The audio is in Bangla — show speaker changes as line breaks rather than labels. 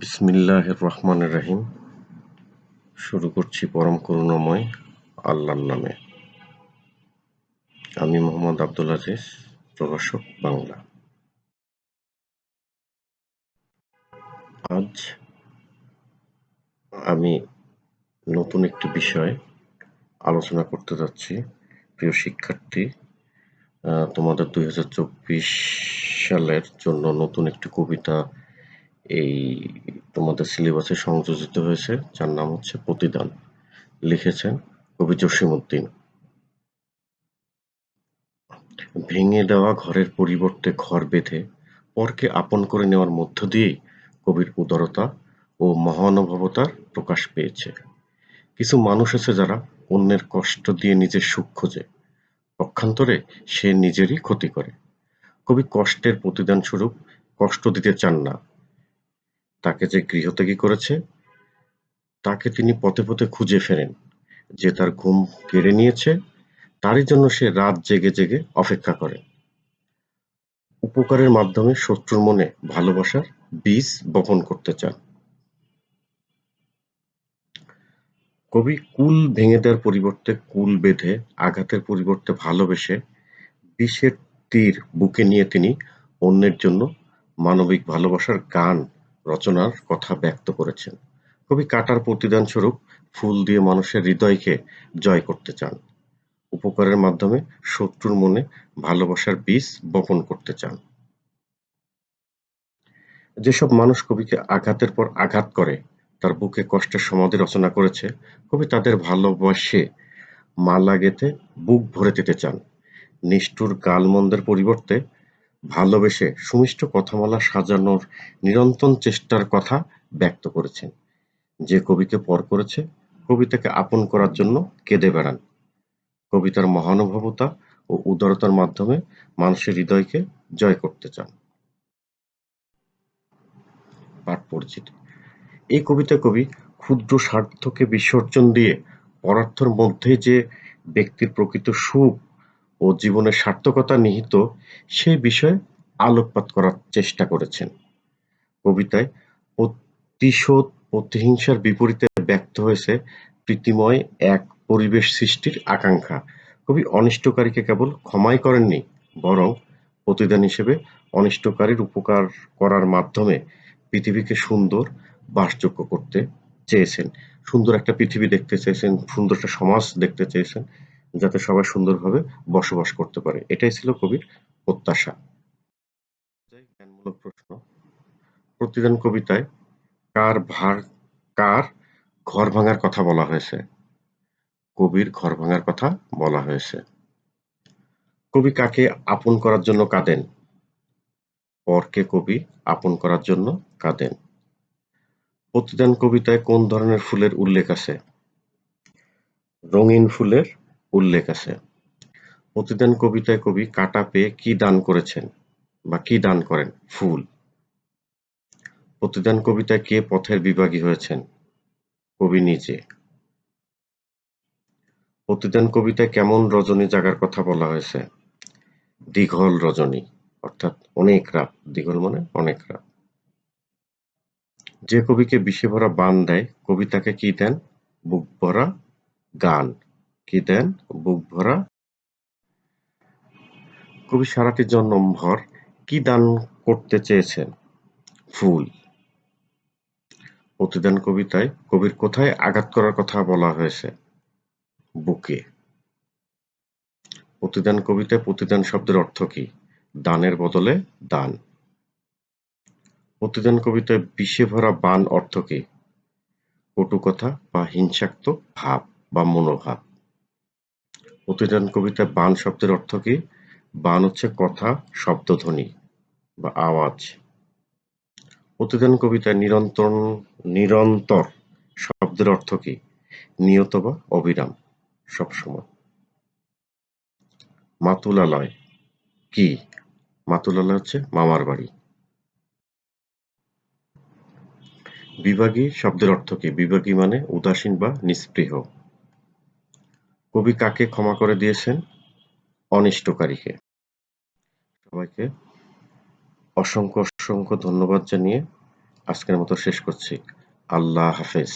বিসমিল্লাহির রহমান রহিম শুরু করছি পরম করুণাময় আল্লাহর নামে। আমি মোহাম্মদ আব্দুল আজিজ, প্রভাষক বাংলা। আজ আমি নতুন একটি বিষয় আলোচনা করতে যাচ্ছি। প্রিয় শিক্ষার্থী তোমাদের দুই হাজার চব্বিশ সালের জন্য নতুন একটি কবিতা এই তোমাদের সিলেবাসে সংযোজিত হয়েছে, যার নাম হচ্ছে প্রতিদান। লিখেছেন কবি জসিমউদ্দিন। ভেঙে দেওয়া ঘরের পরিবর্তে ঘর বেঁধে পরকে আপন করে নেওয়ার মধ্য দিয়েই কবির উদারতা ও মহানুভবতার প্রকাশ পেয়েছে। কিছু মানুষ আছে যারা অন্যের কষ্ট দিয়ে নিজের সুখ খোঁজে। পক্ষান্তরে সে নিজেরই ক্ষতি করে। কবি কষ্টের প্রতিদান স্বরূপ কষ্ট দিতে চান না। তাকে যে গৃহত্যাগী করেছে, তাকে তিনি পথে পথে খুঁজে ফেরেন। যে তার ঘুম কেড়ে নিয়েছে, তারই জন্য সে রাত জেগে জেগে অপেক্ষা করে। উপকারের মাধ্যমে শত্রুর মনে ভালোবাসার বীজ বপন করতে চান। কবি কুল ভেঙে দেওয়ার পরিবর্তে কুল বেঁধে আঘাতের পরিবর্তে ভালোবেসে বিষের তীর বুকে নিয়ে তিনি অন্যের জন্য মানবিক ভালোবাসার গান রচনার কথা ব্যক্ত করেছেন। কবি কাটার প্রতিদান স্বরূপ ফুল দিয়ে মানুষের হৃদয়কে জয় করতে চান। উপকারের মাধ্যমে শত্রুর মনে ভালোবাসার বীজ বপন করতে চান। যেসব মানুষ কবিকে আঘাতের পর আঘাত করে, তার বুকে কষ্টের সমাধি রচনা করেছে, কবি তাদের ভালোবাসে মালা গেঁথে বুক ভরে দিতে চান। নিষ্ঠুর গালমন্দের পরিবর্তে ভালোবেসে সুমিষ্ট কথামালা সাজানোর নিরন্তর চেষ্টার কথা ব্যক্ত করেছেন। যে কবিকে পর করেছে, কবিতাকে আপন করার জন্য কেঁদে বেড়ান। কবিতার মহানুভবতা ও উদারতার মাধ্যমে মানুষের হৃদয়কে জয় করতে চান। পাঠ পরিচিতি এই কবিতা কবি ক্ষুদ্র স্বার্থকে বিসর্জন দিয়ে পরার্থর মধ্যে যে ব্যক্তির প্রকৃত সুখ ও জীবনের সার্থকতা নিহিত সে বিষয়ে আলোকপাত করার চেষ্টা করেছেন। কবিতায় প্রতিশোধ প্রতিহিংসার বিপরীতে ব্যক্ত হয়েছে প্রীতিময় এক পরিবেশ সৃষ্টির আকাঙ্ক্ষা। কবি অনিষ্টকারীকে কেবল ক্ষমাই করেননি, বরং প্রতিদান হিসেবে অনিষ্টকারীর উপকার করার মাধ্যমে পৃথিবীকে সুন্দর, বাসযোগ্য করতে চেয়েছেন। সুন্দর একটা পৃথিবী দেখতে চেয়েছেন, সুন্দর একটা সমাজ দেখতে চেয়েছেন। যাতে সবাই সুন্দরভাবে বসবাস করতে পারে। এটাই ছিল কবির প্রত্যাশা। জ্ঞানমূলক প্রশ্ন। প্রতিদান কবিতায় কার ভার, কার ঘর ভাঙার কথা বলা হয়েছে? কবির ঘর ভাঙার কথা বলা হয়েছে। কবি কাকে আপন করার জন্য কাঁদেন? পরকে কবি আপন করার জন্য কাঁদেন। প্রতিদান কবিতায় কোন ধরনের ফুলের উল্লেখ আছে? রঙিন ফুলের উল্লেখ আছে। প্রতিদান কবিতায় কবি কাটা পেয়ে কি দান করেছেন বা কি দান করেন? ফুল। প্রতিদান কবিতায় কে পথের বিভাগী হয়েছেন? কবি নিজে। প্রতিদান কবিতায় কেমন রজনী জাগার কথা বলা হয়েছে? দীঘল রজনী, অর্থাৎ অনেক রাত। দীঘল মানে অনেক রাত। যে কবিকে বিষে ভরা বান দেয়, কবি তাকে কি দেন? বুক ভরা গান। কি দেন? বুক ভরা। কবি সারাটি জন্মভর কি দান করতে চেয়েছেন? ফুল। প্রতিদান কবিতায়, কবির কোথায় আঘাত করার কথা বলা হয়েছে? বুকে। প্রতিদান কবিতায় প্রতিদান শব্দের অর্থ কি? দানের বদলে দান। প্রতিদান কবিতায়, বিষে ভরা বান অর্থ কি? কটু কথা বা হিংসাত্মক ভাব বা মনোভাব। প্রতিদান কবিতা বান শব্দের অর্থ কি? বান হচ্ছে কথা শব্দধ্বনি বা আওয়াজ। প্রতিদান কবিতায় নিরন্তর নিরন্তর শব্দের অর্থ কি? নিয়ত বা অবিরাম সবসময়। মাতুলালয় কি? মাতুলালয় হচ্ছে মামার বাড়ি। বিভাগী শব্দের অর্থ কি? বিভাগী মানে উদাসীন বা নিস্পৃহ। কবি কাকে ক্ষমা করে দিয়েছেন অনিষ্টকারীকে সবাইকে অসংখ্য অসংখ্য ধন্যবাদ জানিয়ে আজকের মতো শেষ করছি। আল্লাহ হাফেজ।